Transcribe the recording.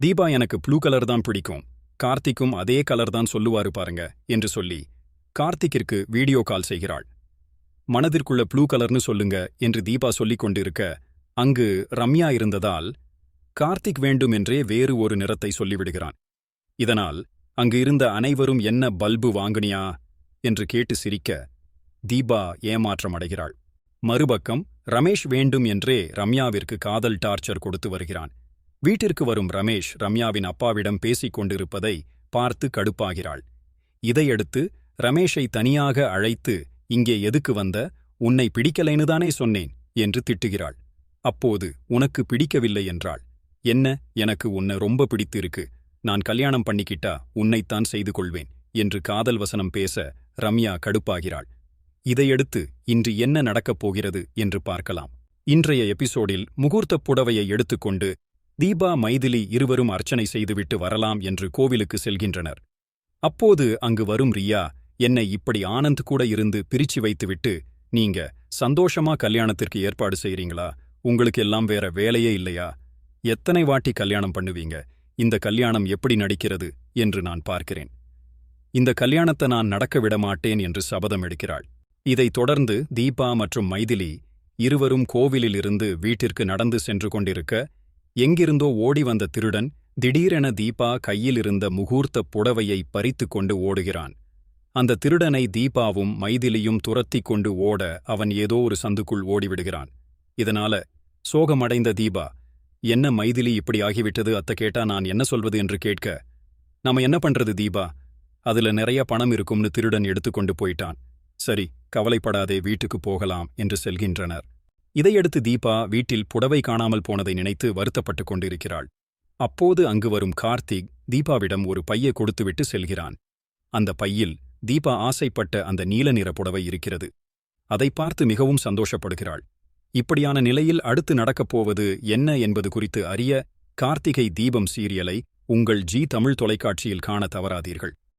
தீபா எனக்கு blue colour தான் பிடிக்கும். கார்த்திக்கும் அதே கலர் தான் சொல்லுவாரு பாருங்க என்று சொல்லி கார்த்திக்கிற்கு வீடியோ கால் செய்கிறாள். மனதிற்குள்ள ப்ளூ கலர்னு சொல்லுங்க என்று தீபா சொல்லிக் கொண்டிருக்க அங்கு ரம்யா இருந்ததால் கார்த்திக் வேண்டும் என்றே வேறு ஒரு நிறத்தை சொல்லிவிடுகிறான். இதனால் அங்கு இருந்த அனைவரும் என்ன பல்பு வாங்குனியா என்று கேட்டு சிரிக்க தீபா ஏமாற்றம் அடைகிறாள். மறுபக்கம் ரமேஷ் வேண்டும் என்றே ரம்யாவிற்கு காதல் டார்ச்சர் கொடுத்து வருகிறான். வீட்டிற்கு வரும் ரமேஷ் ரம்யாவின் அப்பாவிடம் பேசிக் கொண்டிருப்பதை பார்த்து கடுப்பாகிறாள். இதையடுத்து ரமேஷை தனியாக அழைத்து இங்கே எதுக்கு வந்த? உன்னை பிடிக்கலைன்னு தானே சொன்னேன் என்று திட்டுகிறாள். அப்போது உனக்கு பிடிக்கவில்லை என்றாள். என்ன? எனக்கு உன்னை ரொம்ப பிடித்திருக்கு. நான் கல்யாணம் பண்ணிக்கிட்டா உன்னைத்தான் செய்து கொள்வேன் என்று காதல் வசனம் பேச ரம்யா கடுப்பாகிறாள். இதையடுத்து இன்று என்ன நடக்கப் போகிறது? என்று பார்க்கலாம். இன்றைய எபிசோடில் முகூர்த்தப் புடவையை எடுத்துக்கொண்டு தீபா மைதிலி இருவரும் அர்ச்சனை செய்துவிட்டு வரலாம் என்று கோவிலுக்கு செல்கின்றனர். அப்போது அங்கு வரும் ரியா என்னை இப்படி ஆனந்த் கூட இருந்து பிரிச்சு வைத்துவிட்டு நீங்க சந்தோஷமா கல்யாணத்திற்கு ஏற்பாடு செய்றீங்களா? உங்களுக்கு எல்லாம் வேற வேலையே இல்லையா? எத்தனை வாட்டி கல்யாணம் பண்ணுவீங்க? இந்த கல்யாணம் எப்படி நடிக்கிறது? என்று நான் பார்க்கிறேன். இந்த கல்யாணத்தை நான் நடக்க விட மாட்டேன் என்று சபதம் எடுக்கிறாள். இதைத் தொடர்ந்து தீபா மற்றும் மைதிலி இருவரும் கோவிலிலிருந்து வீட்டிற்கு நடந்து சென்று கொண்டிருக்க எங்கிருந்தோ ஓடி வந்த திருடன் திடீரென தீபா கையிலிருந்த முகூர்த்தப் புடவையை பறித்துக் கொண்டு ஓடுகிறான். அந்த திருடனை தீபாவும் மைதிலியும் துரத்திக் கொண்டு ஓட அவன் ஏதோ ஒரு சந்துக்குள் ஓடிவிடுகிறான். இதனால சோகமடைந்த தீபா என்ன மைதிலி இப்படி ஆகிவிட்டது அத்த கேட்டா நான் என்ன சொல்வது என்று கேட்க நாம என்ன பண்றது தீபா? அதுல நிறைய பணம் இருக்கும்னு திருடன் எடுத்துக்கொண்டு போயிட்டான். சரி கவலைப்படாதே வீட்டுக்கு போகலாம் என்று செல்கின்றனர். இதையடுத்து தீபா வீட்டில் புடவை காணாமல் போனதை நினைத்து வருத்தப்பட்டுக் கொண்டிருக்கிறாள். அப்போது அங்கு வரும் கார்த்திக் தீபாவிடம் ஒரு பையை கொடுத்துவிட்டு செல்கிறான். அந்த பையில் தீபா ஆசைப்பட்ட அந்த நீல நிற புடவை இருக்கிறது. அதை பார்த்து மிகவும் சந்தோஷப்படுகிறாள். இப்படியான நிலையில் அடுத்து நடக்கப் போவது என்ன என்பது குறித்து அறிய கார்த்திகை தீபம் சீரியலை உங்கள் ஜி தமிழ் தொலைக்காட்சியில் காண தவறாதீர்கள்.